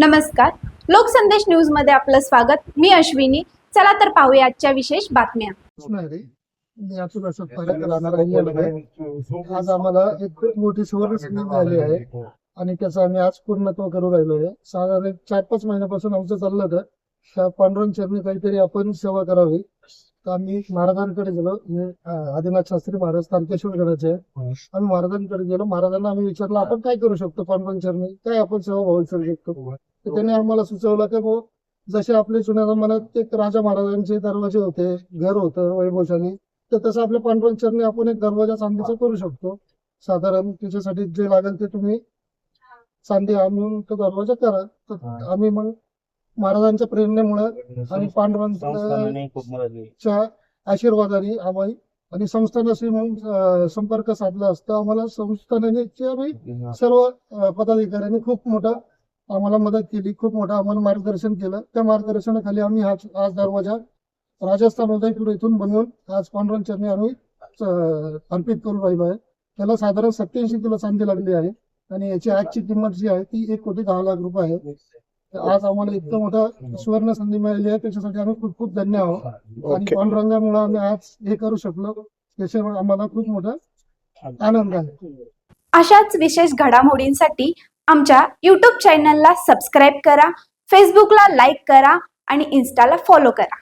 नमस्कार. लोकसंदेश न्यूजमध्ये आपलं स्वागत. मी अश्विनी. चला तर पाहूया आजच्या विशेष बातम्या. मी अचूक असं राहणार आहे आज आम्हाला एक खूप मोठी सुवर्ण संधी मिळाली आहे आणि त्याचा आम्ही आज पूर्णत्व करू राहिलो आहे. साधारण चार पाच महिन्यापासून आमचं चाललं होतं. त्या पांडुरंग चरणी काहीतरी आपण सेवा करावी. तर आम्ही महाराजांकडे गेलो हे अं, आदिनाथ शास्त्री महाराज तारकेश्वर गडाचे आहे. आम्ही महाराजांकडे गेलो महाराजांना आम्ही विचारलं आपण काय करू शकतो चरणी काय आपण सेवा भावी करू शकतो? तर त्यांनी आम्हाला सुचवलं की भाऊ जसे आपले जुन्या जमान्यात एक राजा महाराजांचे दरवाजे होते घर होतं वैभवशाली तर तसं आपल्या पांडुरंग चरणी आपण एक दरवाजा चांदीचा करू शकतो. साधारण त्याच्यासाठी जे लागेल ते तुम्ही चांदी आणून तो दरवाजा करा. तर आम्ही मग महाराजांच्या प्रेरणेमुळे आणि पांडुरंगाच्या आशीर्वादाने आम्ही आणि संस्थानाशी मग अं, संपर्क साधला असता आम्हाला संस्थानाने सर्व पदाधिकाऱ्यांनी खूप मोठा आम्हाला मदत केली खूप मोठं आम्हाला मार्गदर्शन केलं. त्या मार्गदर्शनाखाली आम्ही आज आज दरवाजा राजस्थान उदयपूर इथून बनवून आज पांडुरंग चरणी आम्ही अर्पित करून राहिलो आहे. त्याला साधारण सत्याऐंशी किलो चांदी लागली आहे आणि याची आजची किंमत जी आहे ती एक कोटी दहा लाख रुपये आहे. आज आम्हाला इतकं मोठं सुवर्ण संधी मिळाली आहे त्याच्यासाठी आम्ही खूप खूप धन्य आहोत. आणि पांडुरंगामुळे आम्ही आज हे करू शकलो त्याच्यामुळे आम्हाला खूप मोठा आनंद आहे. अशाच विशेष घडामोडींसाठी आमच्या यूट्यूब चॅनलला सबस्क्राईब करा फेसबुकला लाईक करा आणि इन्स्टाला फॉलो करा.